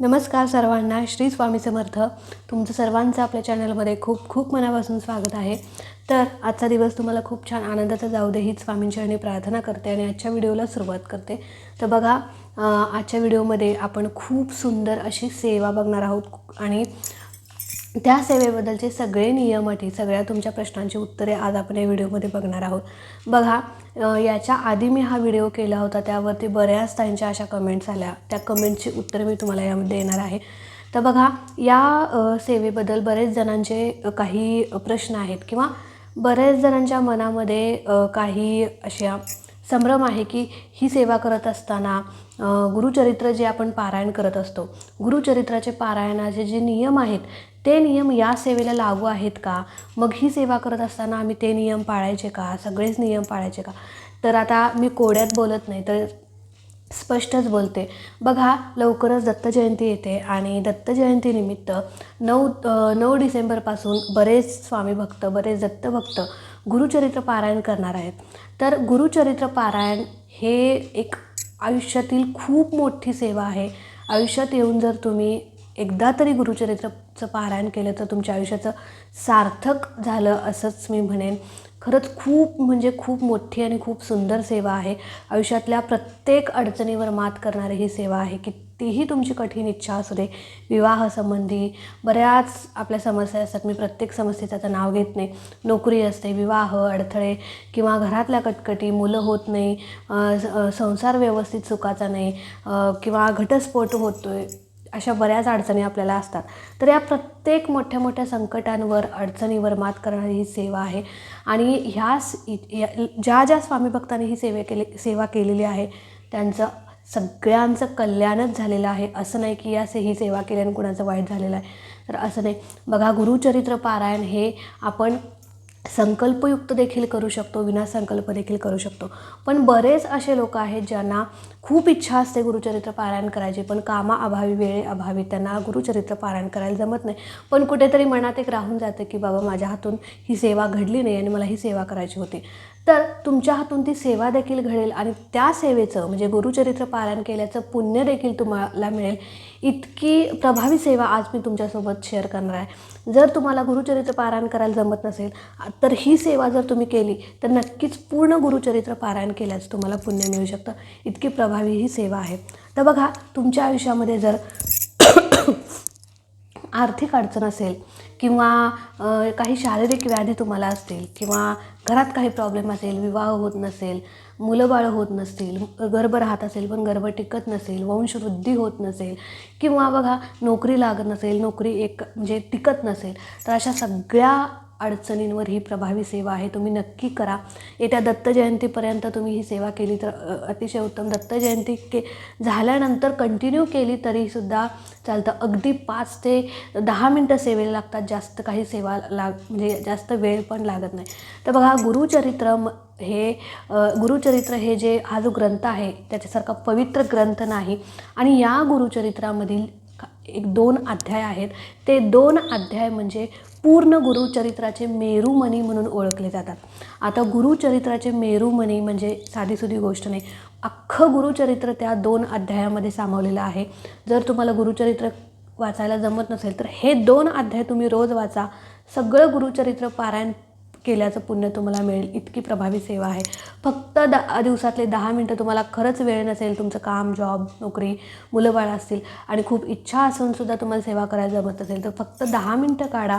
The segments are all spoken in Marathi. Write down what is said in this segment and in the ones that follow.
नमस्कार सर्वांना श्री स्वामी समर्थ. तुमचं सर्वांचं आपल्या चॅनलमध्ये खूप खूप मनापासून स्वागत आहे. तर आजचा दिवस तुम्हाला खूप छान आनंदाचा जाऊ दे हीच स्वामींचरणी प्रार्थना करते आणि आजच्या व्हिडिओला सुरुवात करते. तर बघा आजच्या व्हिडिओमध्ये आपण खूप सुंदर अशी सेवा बघणार आहोत आणि त्या सेवेबद्दलचे सगळे नियम अटी सगळ्या तुमच्या प्रश्नांची उत्तरे आज आपण या व्हिडिओमध्ये बघणार आहोत. बघा याच्या आधी मी हा व्हिडिओ केला होता त्यावरती बऱ्याच त्यांच्या अशा कमेंट्स आल्या. त्या कमेंटची उत्तरे मी तुम्हाला यामध्ये देणार आहे. तर बघा या सेवेबद्दल बरेच जणांचे काही प्रश्न आहेत किंवा बऱ्याच जणांच्या मनामध्ये काही अशा संभ्रम आहे की ही सेवा करत असताना गुरुचरित्र जे आपण पारायण करत असतो गुरुचरित्राचे पारायणाचे जे नियम आहेत ते नियम या सेवेला लागू आहेत का? मग ही सेवा करत असताना आम्ही ते नियम पाळायचे का? सगळेच नियम पाळायचे का? तर आता मी कोड्यात बोलत नाही तर स्पष्टच बोलते. बघा लवकरच दत्त जयंती येते आणि दत्त जयंतीनिमित्त नऊ नऊ डिसेंबरपासून बरेच स्वामी भक्त बरेच दत्त भक्त गुरुचरित्र पारायण करणार आहेत. तर गुरुचरित्र पारायण हे एक आयुष्यातील खूप मोठी सेवा आहे. आयुष्यात येऊन जर तुम्ही एकदा तरी गुरुचरित्रचं पारायण केलं तर तुमच्या आयुष्याचं सार्थक झालं असंच मी म्हणेन. खरंच खूप म्हणजे खूप मोठी आणि खूप सुंदर सेवा आहे. आयुष्यातल्या प्रत्येक अडचणीवर मात करणारी ही सेवा आहे. कितीही तुमची कठीण इच्छा असू दे विवाहासंबंधी बऱ्याच आपल्या समस्या असतात. मी प्रत्येक समस्येचं नाव घेत नाही. नोकरी असते विवाह अडथळे किंवा घरातल्या कटकटी मुलं होत नाही संसार व्यवस्थित सुखाचा नाही किंवा घटस्फोट होतो आहे अशा बऱ्याच अडचणी आपल्याला असतात. तर या प्रत्येक मोठ्या मोठ्या संकटांवर अडचणीवर मात करणारी ही सेवा आहे. आणि ह्या या- ज्या ज्या स्वामी भक्तांनी ही सेवे केली सेवा केलेली आहे त्यांचं सगळ्यांचं कल्याणच झालेलं आहे. असं नाही की या से ही सेवा केल्याने कुणाचं वाईट झालेलं आहे. तर असं नाही. बघा गुरुचरित्र पारायण हे आपण संकल्पयुक्त देखील करू शकतो विनासंकल्प देखील करू शकतो. पण बरेच असे लोक आहेत ज्यांना खूप इच्छा असते गुरुचरित्र पारायण करायची पण कामाअभावी वेळेअभावी त्यांना गुरुचरित्र पारायण करायला जमत नाही. पण कुठेतरी मनात एक राहून जातं की बाबा माझ्या हातून ही सेवा घडली नाही आणि मला ही सेवा करायची होती. तर तुमच्या हातून ती सेवा देखील घडेल आणि त्या सेवेचं म्हणजे गुरुचरित्र पारायण केल्याचं पुण्य देखील तुम्हाला मिळेल. इतकी प्रभावी सेवा आज मी तुमच्यासोबत शेअर करणार आहे. जर तुम्हाला गुरुचरित्र पारायण करायला जमत नसेल तर ही सेवा जर तुम्ही केली तर नक्कीच पूर्ण गुरुचरित्र पारायण केल्याचं तुम्हाला पुण्य मिळू शकतं. इतकी प्रभावी ही सेवा आहे. तर बघा तुमच्या आयुष्यामध्ये जर आर्थिक अडचण असेल किंवा काही शारीरिक व्याधी तुम्हाला असतील किंवा घरात काही प्रॉब्लेम असेल विवाह होत नसेल मुलं बाळं होत नसतील गर्भ राहत असेल पण गर्भ टिकत नसेल वंशवृद्धी होत नसेल किंवा बघा नोकरी लागत नसेल नोकरी एक म्हणजे टिकत नसेल तर अशा सगळ्या अडचणींवर ही प्रभावी सेवा आहे तुम्ही नक्की करा. येत्या दत्त जयंतीपर्यंत तुम्ही ही सेवा केली तर अतिशय उत्तम. दत्त जयंती के झाल्यानंतर कंटिन्यू केली तरीसुद्धा चालतं. अगदी पाच ते दहा मिनटं सेवेला लागतात जास्त काही सेवा लाग म्हणजे जास्त वेळ पण लागत नाही. तर बघा गुरुचरित्र म- हे गुरुचरित्र हे जे हा जो ग्रंथ आहे त्याच्यासारखा पवित्र ग्रंथ नाही. आणि या गुरुचरित्रामधील एक दोन अध्याय आहेत. ते दोन अध्याय म्हणजे पूर्ण गुरुचरित्राचे मेरुमणी म्हणून ओळखले जातात. आता गुरुचरित्राचे मेरुमणी म्हणजे साधीसुधी गोष्ट नाही. अख्खं गुरुचरित्र त्या दोन अध्यायामध्ये सामावलेलं आहे. जर तुम्हाला गुरुचरित्र वाचायला जमत नसेल तर हे दोन अध्याय तुम्ही रोज वाचा. सगळं गुरुचरित्र पारायण केल्याचं पुण्य तुम्हाला मिळेल. इतकी प्रभावी सेवा आहे. फक्त द दिवसातले दहा मिनटं तुम्हाला खरंच वेळ नसेल तुमचं काम जॉब नोकरी मुलंबाळ असतील आणि खूप इच्छा असूनसुद्धा तुम्हाला सेवा करायला जमत असेल तर फक्त दहा मिनटं काढा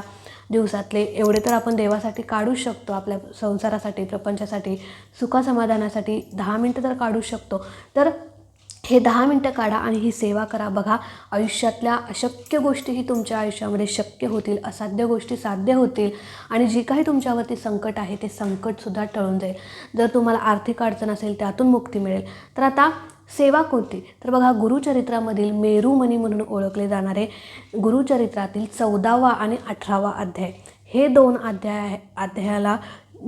दिवसातले. एवढे तर आपण देवासाठी काढू शकतो आपल्या संसारासाठी प्रपंचासाठी सुखासमाधानासाठी दहा मिनटं तर काढू शकतो. तर हे दहा मिनटं काढा आणि ही सेवा करा. बघा आयुष्यातल्या अशक्य गोष्टीही तुमच्या आयुष्यामध्ये शक्य होतील असाध्य गोष्टी साध्य होतील आणि जी काही तुमच्यावरती संकट आहे ते संकटसुद्धा टळून जाईल. जर तुम्हाला आर्थिक अडचण असेल त्यातून मुक्ती मिळेल. तर आता सेवा कोणती? तर बघा गुरुचरित्रामधील मेरुमणी म्हणून ओळखले जाणारे गुरुचरित्रातील चौदावा आणि अठरावा अध्याय. हे दोन अध्याय अध्यायाला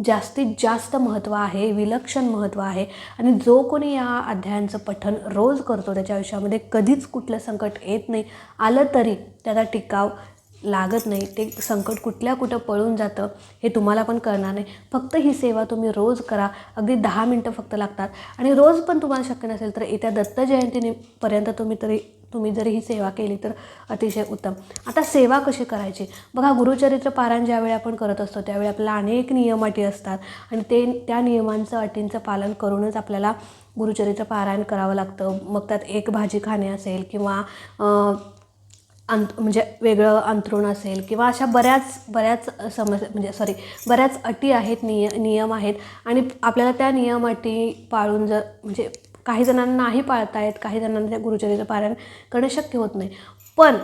जास्तीत जास्त महत्त्व आहे विलक्षण महत्त्व आहे. आणि जो कोणी या अध्यायांचं पठन रोज करतो त्याच्या आयुष्यामध्ये कधीच कुठलं संकट येत नाही. आलं तरी त्याचा टिकाव लागत नाही. ते संकट कुठल्या कुठं पळून जातं हे तुम्हाला पण कळणार नाही. फक्त ही सेवा तुम्ही रोज करा. अगदी दहा मिनटं फक्त लागतात. आणि रोज पण तुम्हाला शक्य नसेल तर येत्या दत्त जयंतीने पर्यंत तुम्ही तरी तुम्ही जरी ही सेवा केली तर अतिशय उत्तम. आता सेवा कशी करायची? बघा गुरुचरित्र पारायण ज्यावेळी आपण करत असतो त्यावेळी आपल्याला अनेक नियम अटी असतात. आणि ते त्या नियमांचं अटींचं पालन करूनच आपल्याला गुरुचरित्र पारायण करावं लागतं. मग त्यात एक भाजी खाणे असेल किंवा अंत म्हणजे वेगळं अंथरूण असेल किंवा अशा बऱ्याच बऱ्याच समस्या म्हणजे सॉरी बऱ्याच अटी आहेत निय नियम आहेत. आणि आपल्याला त्या नियम अटी पाळून जर म्हणजे काही जणांना नाही पाळता येत काही जणांना त्या गुरुचरित्र पारायण करणं शक्य होत नाही. पण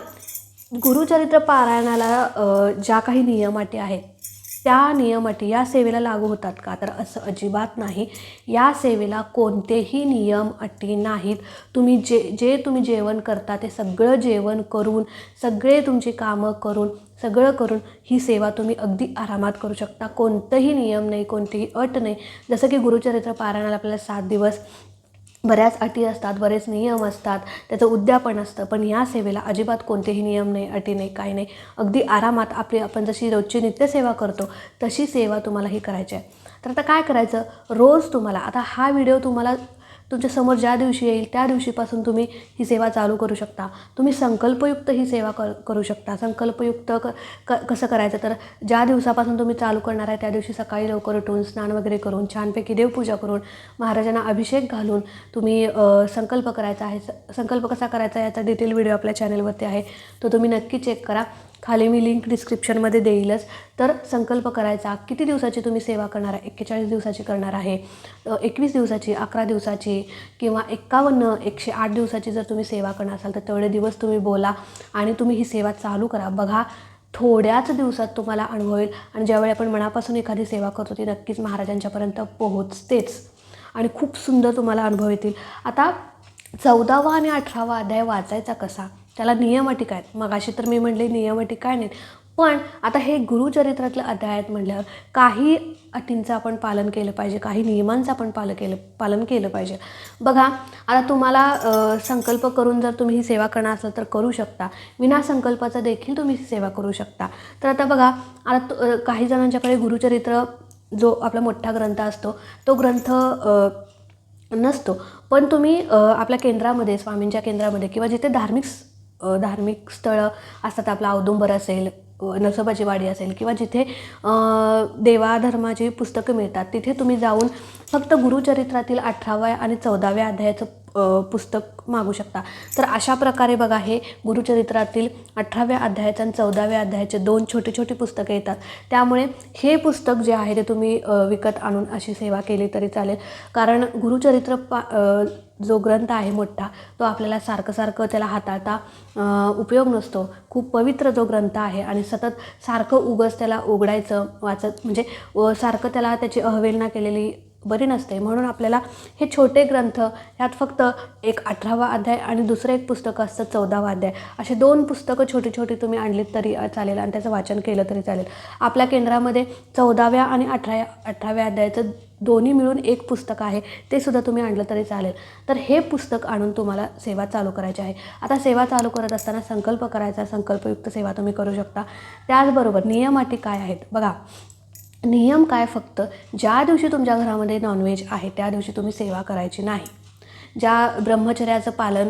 गुरुचरित्र पारायणाला ज्या काही नियम अटी आहेत त्या नियम अटी या सेवेला लागू होतात का? तर असं अजिबात नाही. या सेवेला कोणतेही नियम अटी नाहीत. तुम्ही जे जे तुम्ही जेवण करता ते सगळं जेवण करून सगळे तुमची कामं करून सगळं करून ही सेवा तुम्ही अगदी आरामात करू शकता. कोणतंही नियम नाही कोणतीही अट नाही. जसं की गुरुचरित्र पारायणाला आपल्याला सात दिवस बऱ्याच अटी असतात बरेच नियम असतात त्याचं उद्यापन असतं. पण या सेवेला अजिबात कोणतेही नियम नाही अटी नाही काही नाही. अगदी आरामात आपली आपण जशी रोजची नित्यसेवा करतो तशी सेवा तुम्हाला ही करायची आहे. तर आता काय करायचं? रोज तुम्हाला आता हा व्हिडिओ तुम्हाला तुमच्यासमोर ज्या दिवशी येईल त्या दिवशीपासून तुम्ही ही सेवा चालू करू शकता. तुम्ही संकल्पयुक्त ही सेवा कर करू शकता. संकल्पयुक्त क क कसं करायचं? तर ज्या दिवसापासून तुम्ही चालू करणार आहे त्या दिवशी सकाळी लवकर उठून स्नान वगैरे करून छानपैकी देवपूजा करून महाराजांना अभिषेक घालून तुम्ही संकल्प करायचा आहे. स- संकल्प कसा करायचा याचा डिटेल व्हिडिओ आपल्या चॅनलवरती आहे. तो तुम्ही नक्की चेक करा. खाली मी लिंक डिस्क्रिप्शनमध्ये देईलच. तर संकल्प करायचा किती दिवसाची तुम्ही सेवा करणार आहे? एक्केचाळीस दिवसाची करणार आहे. एकवीस दिवसाची अकरा दिवसाची किंवा एक्कावन्न एकशे आठ दिवसाची जर तुम्ही सेवा करणार असाल तर तेवढे दिवस तुम्ही बोला आणि तुम्ही ही सेवा चालू करा. बघा थोड्याच दिवसात तुम्हाला अनुभव येईल आणि ज्यावेळी आपण मनापासून एखादी सेवा करतो ती नक्कीच महाराजांच्यापर्यंत पोहोचतेच आणि खूप सुंदर तुम्हाला अनुभव येतील. आता चौदावा आणि अठरावा अध्याय वाचायचा कसा? त्याला नियम अटी काय? आहेत? मगाशी तर मी म्हणले नियम अटी काय नाहीत. पण आता हे गुरुचरित्रातलं अध्याय आहेत म्हटल्यावर काही अटींचं आपण पालन केलं पाहिजे काही नियमांचं आपण पालन केलं पालन केलं पाहिजे. बघा आता तुम्हाला संकल्प करून जर तुम्ही ही सेवा करणार असाल तर करू शकता. विना संकल्पाचा देखील तुम्ही ही सेवा करू शकता. तर आता बघा आता काही जणांच्याकडे गुरुचरित्र जो आपला मोठा ग्रंथ असतो तो ग्रंथ नसतो. पण तुम्ही आपल्या केंद्रामध्ये स्वामींच्या केंद्रामध्ये किंवा जिथे धार्मिक धार्मिक स्थळं असतात आपला औदुंबर असेल अ, नरसोबाची वाडी असेल किंवा जिथे देवाधर्माची पुस्तकं मिळतात तिथे तुम्ही जाऊन फक्त गुरुचरित्रातील अठराव्या आणि चौदाव्या अध्यायाचं पुस्तक मागू शकता. तर अशा प्रकारे बघा हे गुरुचरित्रातील अठराव्या अध्यायाचं आणि चौदाव्या अध्यायाचे दोन छोटे छोटे पुस्तकं येतात. त्यामुळे हे पुस्तक जे आहे ते तुम्ही विकत आणून अशी सेवा केली तरी चालेल. कारण गुरुचरित्र पा जो ग्रंथ आहे मोठा तो आपल्याला सारखं सारखं त्याला हाताळता उपयोग नसतो. खूप पवित्र जो ग्रंथ आहे आणि सतत सारखं उगस त्याला उघडायचं वाचत म्हणजे सारखं त्याला त्याची अहवेलना केलेली बरी नसते. म्हणून आपल्याला हे छोटे ग्रंथ ह्यात फक्त एक अठरावा अध्याय आणि दुसरं एक पुस्तक असतं चौदावा अध्याय. असे दोन पुस्तकं छोटी छोटी तुम्ही आणलीत तरी चालेल आणि त्याचं वाचन केलं तरी चालेल. आपल्या केंद्रामध्ये चौदाव्या आणि अठरा अठराव्या अध्यायाचं दोन्ही मिळून एक पुस्तक आहे ते सुद्धा तुम्ही आणलं तरी चालेल. तर हे पुस्तक आणून तुम्हाला सेवा चालू करायची आहे. आता सेवा चालू करत असताना संकल्प करायचा संकल्पयुक्त सेवा तुम्ही करू शकता. त्याचबरोबर नियम अटी काय आहेत? बघा नियम काय फक्त? ज्या दिवशी तुमच्या घरामध्ये नॉनव्हेज आहे त्या दिवशी तुम्ही सेवा करायची नाही. ज्या ब्रह्मचर्याचं पालन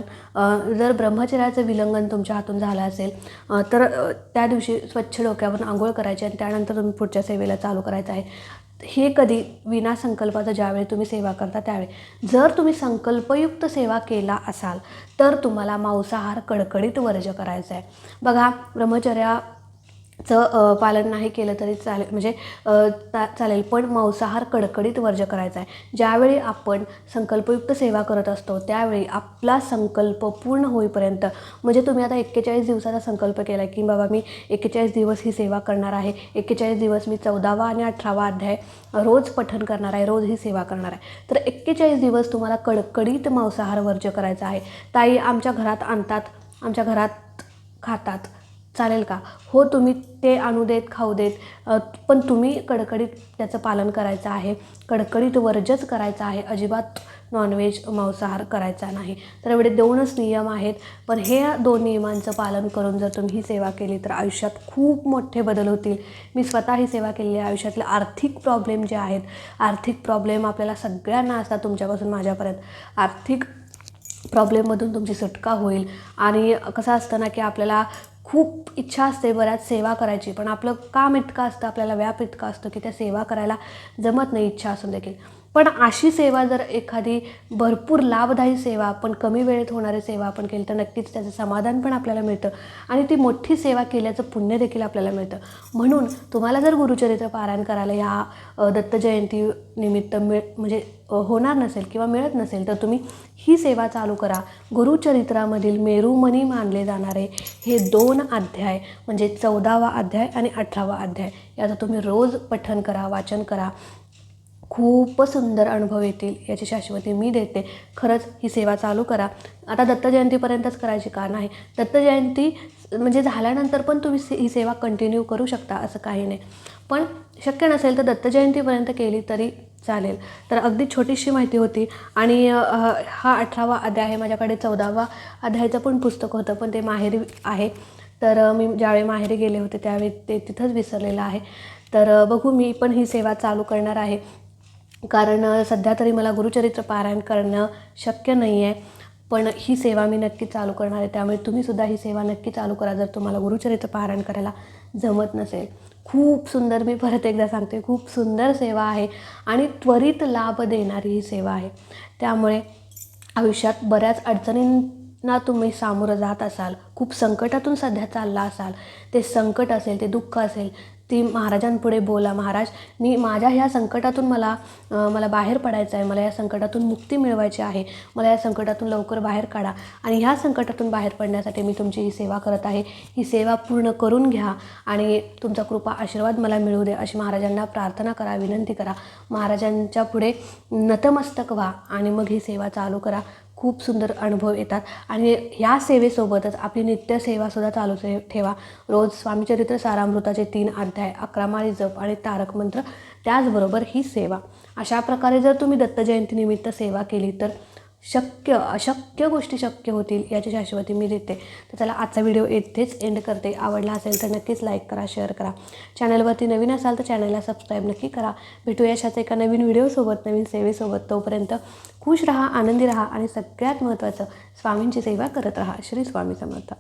जर ब्रह्मचर्याचं विलंघन तुमच्या हातून झालं असेल तर त्या दिवशी स्वच्छ डोक्यावरून आंघोळ करायची आणि त्यानंतर तुम्ही पुढच्या सेवेला चालू करायचं आहे. हे कधी विना संकल्पाचं ज्यावेळी तुम्ही सेवा करता त्यावेळी. जर तुम्ही संकल्पयुक्त सेवा केला असाल तर तुम्हाला मांसाहार कडकडीत वर्ज करायचा आहे. बघा ब्रह्मचर्या चं पालन नाही केलं तरी चालेल म्हणजे ता- चालेल पण मांसाहार कडकडीत वर्ज करायचा आहे. ज्यावेळी आपण संकल्पयुक्त सेवा करत असतो त्यावेळी आपला संकल्प पूर्ण होईपर्यंत म्हणजे तुम्ही आता एक्केचाळीस दिवसाचा संकल्प केला आहे की बाबा मी एक्केचाळीस दिवस ही सेवा करणार आहे एक्केचाळीस दिवस मी चौदावा आणि अठरावा अध्याय रोज पठण करणार आहे रोज ही सेवा करणार आहे. तर एक्केचाळीस दिवस तुम्हाला कडकडीत मांसाहार वर्ज करायचा आहे. ताई आमच्या घरात आणतात आमच्या घरात खातात चालेल का? हो तुम्ही ते आणू देत खाऊ देत पण तुम्ही कडकडीत त्याचं पालन करायचं आहे. कडकडीत वर्जच करायचं आहे. अजिबात नॉनव्हेज मांसाहार करायचा नाही. तर एवढे दोनच नियम आहेत. पण हे दोन नियमांचं पालन करून जर तुम्ही ही सेवा केली तर आयुष्यात खूप मोठे बदल होतील. मी स्वतः ही सेवा केलेली आहे. आयुष्यातले आर्थिक प्रॉब्लेम जे आहेत आर्थिक प्रॉब्लेम आपल्याला सगळ्यांना असतात तुमच्यापासून माझ्यापर्यंत. आर्थिक प्रॉब्लेममधून तुमची सुटका होईल. आणि कसं असतं ना की आपल्याला खूप इच्छा असते बऱ्याच सेवा करायची पण आपलं काम इतकं असतं आपल्याला व्याप इतकं असतं की त्या सेवा करायला जमत नाही इच्छा असून देखील. पण अशी सेवा जर एखादी भरपूर लाभदायी सेवा पण कमी वेळेत होणारी सेवा आपण केली तर नक्कीच त्याचं समाधान पण आपल्याला मिळतं आणि ती मोठी सेवा केल्याचं पुण्य देखील आपल्याला मिळतं. म्हणून तुम्हाला जर गुरुचरित्र पारायण करायला ह्या दत्तजयंतीनिमित्त निमित्त मिळ म्हणजे होणार नसेल किंवा मिळत नसेल तर तुम्ही ही सेवा चालू करा. गुरुचरित्रामधील मेरुमणी मानले जाणारे हे दोन अध्याय म्हणजे चौदावा अध्याय आणि अठरावा अध्याय याचं तुम्ही रोज पठण करा वाचन करा. खूप सुंदर अनुभव येतील याची शाश्वती मी देते. खरंच ही सेवा चालू करा. आता दत्त जयंतीपर्यंतच करायची का नाही? दत्त जयंती म्हणजे झाल्यानंतर पण तुम्ही से- ही सेवा कंटिन्यू करू शकता असं काही नाही. पण शक्य नसेल तर दत्त जयंतीपर्यंत केली तरी चालेल. तर अगदी छोटीशी माहिती होती आणि हा अठरावा अध्याय आहे. माझ्याकडे चौदावा अध्यायाचं पण पुस्तक होतं पण ते माहेरी आहे. तर मी ज्यावेळी माहेरी गेले होते त्यावेळी ते तिथंच विसरलेलं आहे. तर बघू मी पण ही सेवा चालू करणार आहे. कारण सध्या तरी मला गुरुचरित्र पारायण करणं शक्य नाही आहे पण ही सेवा मी नक्की चालू करणार आहे. त्यामुळे तुम्हीसुद्धा ही सेवा नक्की चालू करा जर तुम्हाला गुरुचरित्र पारायण करायला जमत नसेल. खूप सुंदर मी परत एकदा सांगते खूप सुंदर सेवा आहे आणि त्वरित लाभ देणारी ही सेवा आहे. त्यामुळे आयुष्यात बऱ्याच अडचणींना तुम्ही सामोरं जात असाल खूप संकटातून सध्या चालला असाल ते संकट असेल ते दुःख असेल ती महाराजांपुढे बोला महाराज मी माझ्या ह्या संकटातून मला मला बाहेर पडायचं आहे मला या संकटातून मुक्ती मिळवायची आहे मला या संकटातून लवकर बाहेर काढा आणि ह्या संकटातून बाहेर पडण्यासाठी मी तुमची ही सेवा करत आहे. ही सेवा पूर्ण करून घ्या आणि तुमचा कृपा आशीर्वाद मला मिळू दे अशी महाराजांना प्रार्थना करा विनंती करा. महाराजांच्या पुढे नतमस्तक व्हा आणि मग ही सेवा चालू करा. खूप सुंदर अनुभव येतात. आणि ह्या सेवेसोबतच आपली नित्यसेवासुद्धा चालू ठेवा. रोज स्वामीचरित्र सारामृताचे तीन अध्याय अकरामाळी जप आणि तारक मंत्र त्याचबरोबर ही सेवा. अशा प्रकारे जर तुम्ही दत्त जयंतीनिमित्त सेवा केली तर शक्य अशक्य गोष्टी शक्य होतील याची शाश्वती मी देते. तर चला आजचा व्हिडिओ येथेच एंड करते. आवडला असेल तर नक्कीच लाईक करा शेअर करा. चॅनलवरती नवीन असाल तर चॅनलला सबस्क्राईब नक्की करा. भेटूया अशाच एका नवीन व्हिडिओसोबत नवीन सेवेसोबत तोपर्यंत. खुश राहा आनंदी राहा आणि सगळ्यात महत्त्वाचं स्वामींची सेवा करत राहा. श्री स्वामी समर्थ.